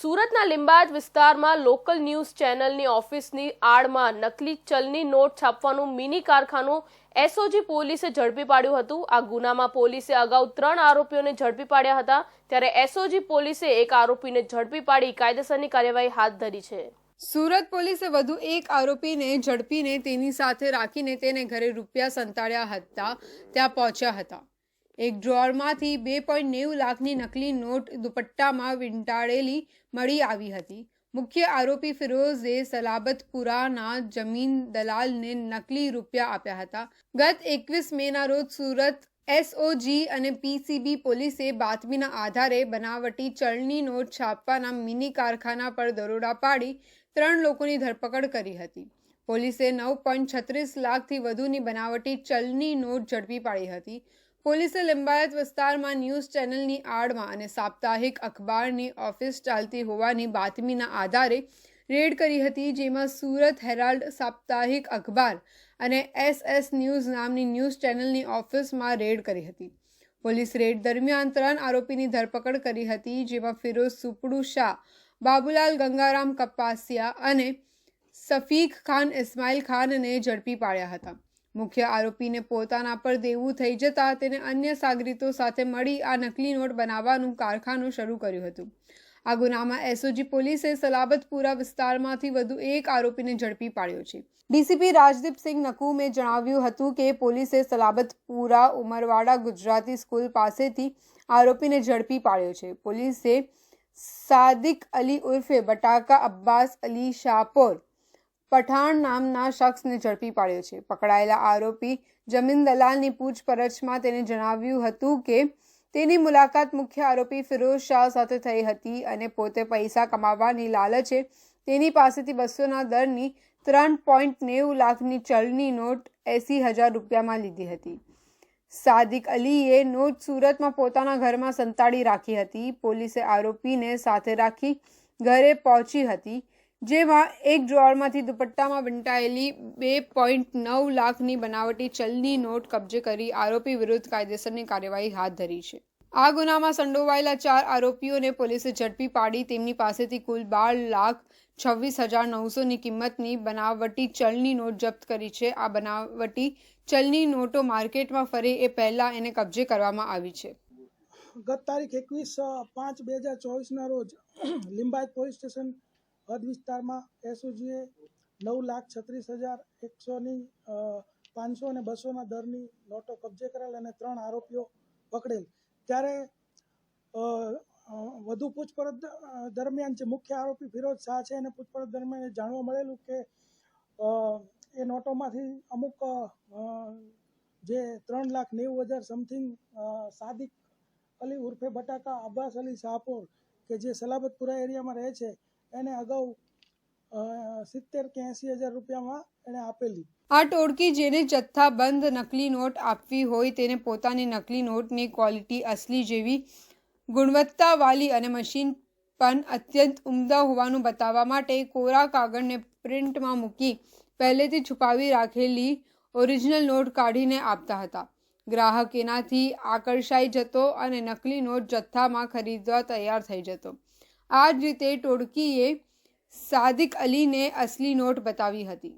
સુરતના લિંબાયત વિસ્તારમાં local news ચેનલની ઓફિસની આડમાં નકલી ચલની નોટ છાપવાનું મિની કારખાનું એસઓજી પોલીસે ઝડપી પાડ્યું હતું. આ ગુનામાં પોલીસે અગાઉ ત્રણ આરોપીઓને ઝડપી પાડ્યા હતા. ત્યારે એસઓજી પોલીસે એક આરોપીને ઝડપી પાડી કાયદેસરની કાર્યવાહી હાથ ધરી છે. સુરત પોલીસે વધુ એક આરોપીને ઝડપીને તેની સાથે રાખીને તેને ઘરે રૂપિયા સંતાડ્યા હતા. ત્યાં પહોંચ્યા હતા. એક ડ્રોરમાંથી બે પોઈન્ટ નેવું લાખની નકલી નોટ દુપટ્ટામાં વીંટાળેલી મળી આવી હતી. મુખ્ય આરોપી ફિરોઝે સલાબતપુરાના જમીન દલાલને નકલી રૂપિયા આપ્યા હતા. ગત એકવીસ મેના રોજ સુરત એસઓજી અને પીસીબી પોલીસે બાતમીના આધારે બનાવટી ચલણી નોટ છાપવાના મિની કારખાના પર દરોડા પાડી ત્રણ લોકોની ધરપકડ કરી હતી. પોલીસે નવ પોઈન્ટ છત્રીસ લાખથી વધુની બનાવટી ચલની નોટ ઝડપી પાડી હતી. પોલીસે લિંબાયત વિસ્તારમાં ન્યૂઝ ચેનલની આડમાં અને સાપ્તાહિક અખબારની ઓફિસ ચાલતી હોવાની બાતમીના આધારે રેડ કરી હતી, જેમાં સુરત હેરાલ્ડ સાપ્તાહિક અખબાર અને એસ એસ ન્યૂઝ નામની ન્યૂઝ ચેનલની ઓફિસમાં રેડ કરી હતી. પોલીસ રેડ દરમિયાન ત્રણ આરોપીની ધરપકડ કરી હતી, જેમાં ફિરોઝ સુપડુ શાહ, બાબુલાલ ગંગારામ કપાસિયા અને સફીક ખાન, ઇસ્માઇલ ખાનને ઝડપી પાડ્યા હતા. મુખ્ય આરોપીને પોતાના પર દેવું થઈ જતા તેને અન્ય સાગરીતો સાથે મળી આ નકલી નોટ બનાવવાનું કારખાનું શરૂ કર્યું હતું. આ ગુનામાં એસઓજી પોલીસે સલાબતપુરા વિસ્તારમાંથી વધુ એક આરોપીને ઝડપી પાડ્યો છે. ડીસીપી રાજદીપસિંહ નકુમે જણાવ્યું હતું કે પોલીસે સલાબતપુરા ઉમરવાડા ગુજરાતી સ્કૂલ પાસેથી આરોપીને ઝડપી પાડ્યો છે. પોલીસે સાદિક અલી ઉર્ફે બટાકા અબ્બાસ અલી શાહપોર પઠાણ નામના શખ્સને ઝડપી પાડ્યો છે. પકડાયેલા આરોપી જમીન દલાલની પૂછપરછમાં તેને જણાવ્યું હતું કે તેની મુલાકાત મુખ્ય આરોપી ફિરોઝ શાહ સાથે થઈ હતી અને પોતે પૈસા કમાવાની લાલચે તેની પાસેથી બસોના દરની ત્રણ પોઈન્ટ નેવું લાખની ચલણી નોટ એંસી હજાર રૂપિયામાં લીધી હતી. સાદિક અલીએ નોટ સુરતમાં પોતાના ઘરમાં સંતાડી રાખી હતી. પોલીસે આરોપીને સાથે રાખી ઘરે પહોંચી હતી. જેમાં એક ડ્રોઅરમાંથી દુપટ્ટામાં વીંટાયેલી બે પોઈન્ટ નવ લાખની બનાવટી ચલની નોટ કબજે કરી આરોપી વિરુદ્ધ કાયદેસરની કાર્યવાહી હાથ ધરી છે. આ ગુનામાં સંડોવાયેલા ચાર આરોપીઓને પોલીસે ઝડપી પાડી તેમની પાસેથી કુલ બાર લાખ છવ્વીસ હજાર નવસોની કિંમતની બનાવટી ચલની નોટ જપ્ત કરી છે. આ બનાવટી ચલની નોટો માર્કેટમાં ફરે એ પહેલા એને કબજે કરવામાં આવી છે. ગત તારીખ એકવીસ પાંચ બે હજાર ચોવીસના રોજ લિંબાયત પોલીસ સ્ટેશન હદ વિસ્તારમાં એસઓજીએ નવ લાખ છત્રીસ હજાર એકસોની પાંચસો અને બસોના દરની નોટો કબજે કરેલ અને ત્રણ આરોપીઓ પકડેલ. ત્યારે વધુ પૂછપરછ દરમિયાન જે મુખ્ય આરોપી ફિરોજ શાહ છે એને પૂછપરછ દરમિયાન જાણવા મળેલું કે એ નોટોમાંથી અમુક જે ત્રણ લાખ નેવું હજાર સમથિંગ સાદિક અલી ઉર્ફે બટાકા અબ્બાસ અલી શાહપોર કે જે સલાબતપુરા એરિયામાં રહે છે એને અગાઉ સિત્તેર કે એંસી હજાર રૂપિયામાં એણે આપેલી. આ ટોળકી જેને જથ્થાબંધ નકલી નોટ આપવી હોય તેને પોતાની નકલી નોટની ક્વોલિટી અસલી જેવી ગુણવત્તાવાળી અને મશીન પણ અત્યંત ઉમદા હોવાનું બતાવવા માટે કોરા કાગળને પ્રિન્ટમાં મૂકી પહેલેથી છુપાવી રાખેલી ઓરિજિનલ નોટ કાઢીને આપતા હતા. ગ્રાહક એનાથી આકર્ષાઈ જતો અને નકલી નોટ જથ્થામાં ખરીદવા તૈયાર થઈ જતો. આ જ રીતે ટોળકીએ સાદિક અલીને અસલી નોટ બતાવી હતી.